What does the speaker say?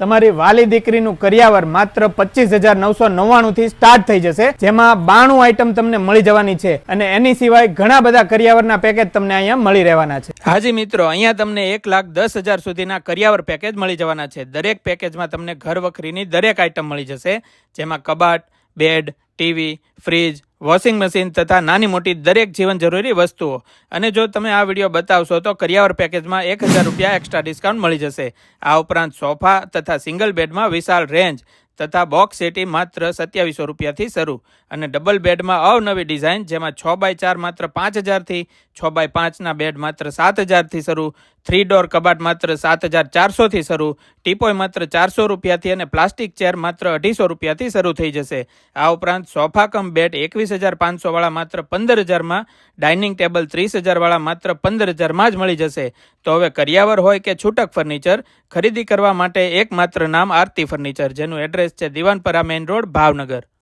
તમારી વાલી દીકરીનું કરિયાવર માત્ર પચીસ હજાર નવસો નવ્વાણું થી સ્ટાર્ટ થઈ જશે, જેમાં બાણું આઈટમ તમને મળી જવાની છે અને એની સિવાય ઘણા બધા કરિયાવરના પેકેજ તમને અહીંયા મળી રહેવાના છે. હાજી મિત્રો, અહીંયા તમને એક લાખ દસ હજાર સુધીના કરિયાવર પેકેજ મળી જવાના છે. દરેક પેકેજમાં તમને ઘર વખરીની દરેક આઈટમ મળી જશે, જેમાં કબાટ bed TV fridge washing machine તથા નાની મોટી દરેક જીવન જરૂરી વસ્તુઓ. અને જો તમે આ વીડિયો બતાવશો તો કરિયાવર પેકેજમાં એક હજાર રૂપિયા એક્સ્ટ્રા ડિસ્કાઉન્ટ મળી જશે. આ ઉપરાંત સોફા તથા સિંગલ બેડમાં વિશાળ રેન્જ તથા બોક્સ સેટી માત્ર સત્યાવીસો રૂપિયાથી શરૂ અને ડબલ બેડમાં અવનવી ડિઝાઇન જેમાં છ બાય ચાર માત્ર પાંચ હજારથી, છ બાય પાંચના બેડ માત્ર સાત હજારથી શરૂ થ્રી ડોર કબાટ માત્ર સાત હજાર ચારસોથી શરૂ, ટીપોય માત્ર ચારસો રૂપિયાથી અને પ્લાસ્ટિક ચેર માત્ર અઢીસો રૂપિયાથી શરૂ થઈ જશે. આ ઉપરાંત સોફા કમ બેડ એકવીસ હજાર પાંચસોવાળા માત્ર પંદર હજારમાં ડાઇનિંગ ટેબલ ત્રીસ હજારવાળા માત્ર પંદર હજારમાં જ મળી જશે. તો હવે કરિયાવર હોય કે છૂટક ફર્નિચર ખરીદી કરવા માટે એકમાત્ર નામ આરતી ફર્નિચર જેનું એડ્રેસ છે દિવાનપરા મેઇન રોડ ભાવનગર.